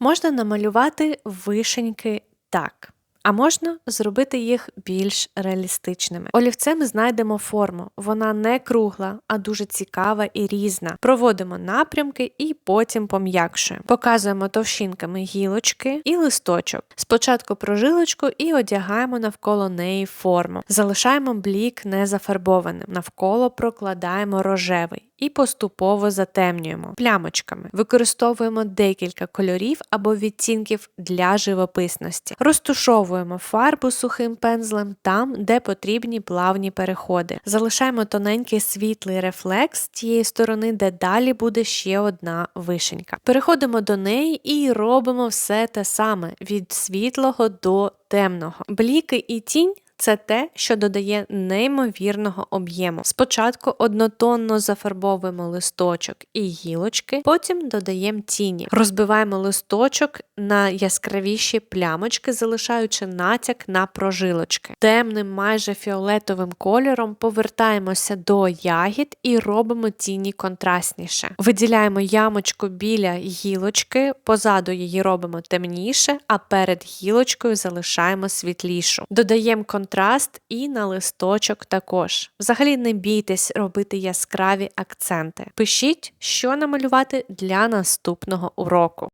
Можна намалювати вишеньки так. А можна зробити їх більш реалістичними. Олівцем знайдемо форму. Вона не кругла, а дуже цікава і різна. Проводимо напрямки і потім пом'якшуємо. Показуємо товщинками гілочки і листочок. Спочатку прожилочку і одягаємо навколо неї форму. Залишаємо блік незафарбованим. Навколо прокладаємо рожевий. І поступово затемнюємо плямочками. Використовуємо декілька кольорів або відтінків для живописності. Розтушовуємо фарбу сухим пензлем там, де потрібні плавні переходи. Залишаємо тоненький світлий рефлекс тієї сторони, де далі буде ще одна вишенька. Переходимо до неї і робимо все те саме від світлого до темного. Бліки і тінь. Це те, що додає неймовірного об'єму. Спочатку однотонно зафарбовуємо листочок і гілочки, потім додаємо тіні. Розбиваємо листочок на яскравіші плямочки, залишаючи натяк на прожилочки. Темним, майже фіолетовим кольором повертаємося до ягід і робимо тіні контрастніше. Виділяємо ямочку біля гілочки, позаду її робимо темніше, а перед гілочкою залишаємо світлішу. Додаємо контраст і на листочок також. Взагалі не бійтесь робити яскраві акценти. Пишіть, що намалювати для наступного уроку.